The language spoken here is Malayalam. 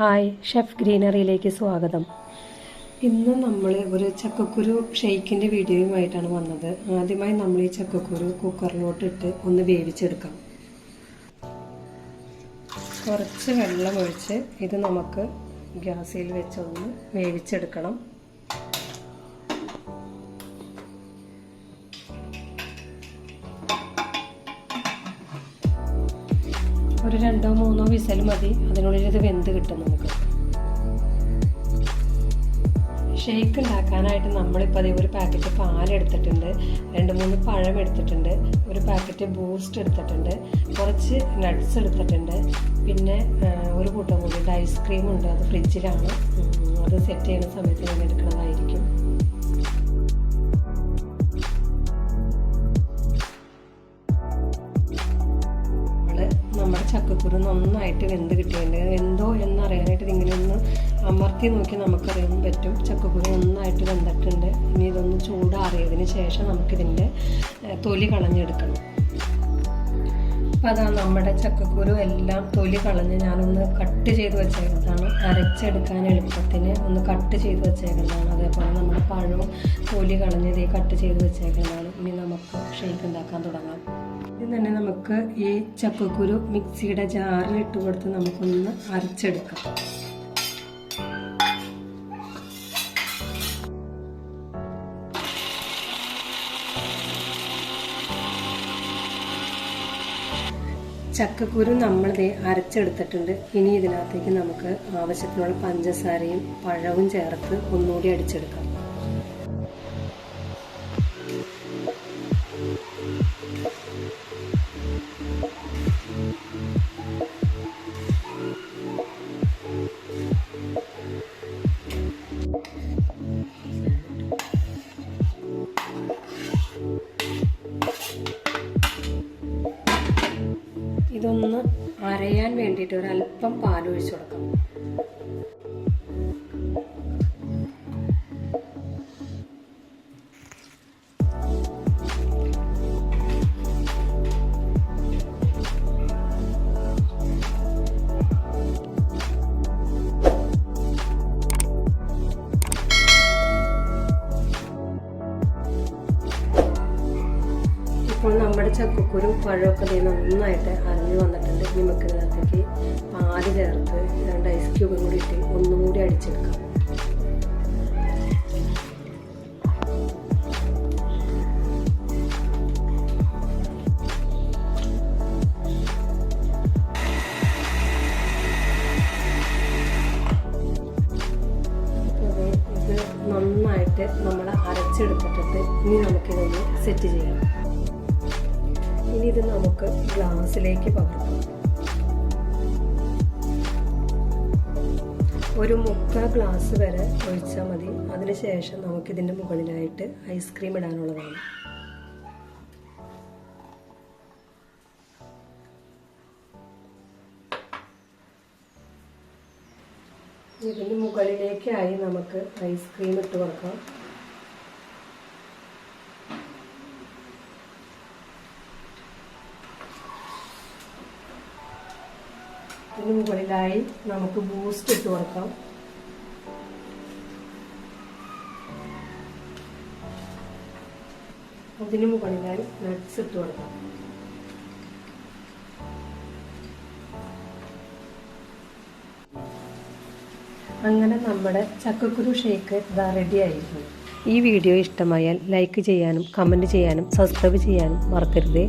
ഹായ് ഷെഫ് ഗ്രീനറിയിലേക്ക് സ്വാഗതം. ഇന്ന് നമ്മൾ ഒരു ചക്കക്കുരു ഷെയ്ക്കിന്റെ വീഡിയോയുമായിട്ടാണ് വന്നത്. ആദ്യമായി നമ്മൾ ഈ ചക്കക്കുരു കുക്കറിലോട്ടിട്ട് ഒന്ന് വേവിച്ചെടുക്കാം. കുറച്ച് വെള്ളം ഒഴിച്ച് ഇത് നമുക്ക് ഗ്യാസിൽ വെച്ചൊന്ന് വേവിച്ചെടുക്കണം. ഒരു രണ്ടോ മൂന്നോ വിസൽ മതി. അതിനുള്ളിൽ ഇത് വെന്ത് കിട്ടും നമുക്ക്. ഷേക്ക് ഉണ്ടാക്കാനായിട്ട് നമ്മളിപ്പോൾ അതേ ഒരു പാക്കറ്റ് പാലെടുത്തിട്ടുണ്ട്. രണ്ട് മൂന്ന് പഴം എടുത്തിട്ടുണ്ട്. ഒരു പാക്കറ്റ് ബൂസ്റ്റ് എടുത്തിട്ടുണ്ട്. കുറച്ച് നട്ട്സ് എടുത്തിട്ടുണ്ട്. പിന്നെ ഒരു കൂട്ടം കൂടിയിട്ട് ഐസ്ക്രീം ഉണ്ട്. അത് ഫ്രിഡ്ജിലാണ് അത് സെറ്റ് ചെയ്യുന്ന സമയത്ത് ഞാൻ എടുക്കുന്നതായിരിക്കും. ചക്കക്കുരു നന്നായിട്ട് വെന്ത് കിട്ടിയിട്ടുണ്ട്. വെന്തോ എന്നറിയാനായിട്ട് ഇതിങ്ങനെ ഒന്ന് അമർത്തി നോക്കി നമുക്കറിയാൻ പറ്റും. ചക്കക്കുരു നന്നായിട്ട് വെന്തിട്ടുണ്ട്. ഇനി ഇതൊന്ന് ചൂടാറിയതിന് ശേഷം നമുക്കിതിന്റെ തൊലി കളഞ്ഞെടുക്കണം. അപ്പോൾ അതാ നമ്മുടെ ചക്കക്കുരു എല്ലാം തൊലി കളഞ്ഞ് ഞാനൊന്ന് കട്ട് ചെയ്ത് വെച്ചേക്കുന്നതാണ്. അരച്ചെടുക്കാൻ എളുപ്പത്തിന് ഒന്ന് കട്ട് ചെയ്ത് വെച്ചേക്കുന്നതാണ്. അതേപോലെ നമ്മുടെ പഴവും തൊലി കളഞ്ഞ് ഇതേ കട്ട് ചെയ്ത് വെച്ചേക്കുന്നതാണ്. ഇനി നമുക്ക് ഷേക്ക് ഉണ്ടാക്കാൻ തുടങ്ങാം. ഇത് തന്നെ നമുക്ക് ഈ ചക്കക്കുരു മിക്സിയുടെ ജാറിൽ ഇട്ട് കൊടുത്ത് നമുക്കൊന്ന് അരച്ചെടുക്കാം. ചക്കക്കുരു നമ്മൾ ദേ അരച്ചെടുത്തിട്ടുണ്ട്. ഇനി ഇതിനകത്തേക്ക് നമുക്ക് ആവശ്യത്തിനുള്ള പഞ്ചസാരയും പഴവും ചേർത്ത് ഒന്നുകൂടി അടിച്ചെടുക്കാം. ഇതൊന്ന് അരയാൻ വേണ്ടിയിട്ട് ഒരല്പം പാൽ ഒഴിച്ചു ഇപ്പോൾ നമ്മുടെ ചക്കക്കുരു പഴമൊക്കെ ദേ നന്നായിട്ട് അരഞ്ഞു വന്നിട്ടുണ്ട്. ഇനി മക്കളിനകത്തേക്ക് പാൽ ചേർത്ത് രണ്ട് ഐസ് ക്യൂബും കൂടി ഇട്ട് ഒന്നും കൂടി അടിച്ചെടുക്കാം. അപ്പോൾ നന്നായിട്ട് നമ്മൾ അരച്ചെടുത്തിട്ട് ഇനി നമുക്കിതൊന്ന് സെറ്റ് ചെയ്യാം. ഇനി ഇത് നമുക്ക് ഗ്ലാസ്സിലേക്ക് പകർത്താം. ഒരു മുക്കാൽ ഗ്ലാസ് വരെ ഒഴിച്ചാൽ മതി. അതിനുശേഷം നമുക്കിതിന്റെ മുകളിലായിട്ട് ഐസ്ക്രീം ഇടാനുള്ളതാണ്. ഇതിന് മുകളിലേക്കായി നമുക്ക് ഐസ്ക്രീം ഇട്ട് കൊടുക്കാം. ഇതിന് മുകളിലായി നമുക്ക് ബൂസ്റ്റ് ഇട്ട് കൊടുക്കാം. അതിന് മുകളിലായി നട്ട്സ് ഇട്ട് കൊടുക്കാം. അങ്ങനെ നമ്മുടെ ചക്കക്കുരു ഷേക്ക് ഇതാ റെഡി ആയിരുന്നു ഈ വീഡിയോ ഇഷ്ടമായാൽ ലൈക്ക് ചെയ്യാനും കമന്റ് ചെയ്യാനും സബ്സ്ക്രൈബ് ചെയ്യാനും മറക്കരുതേ.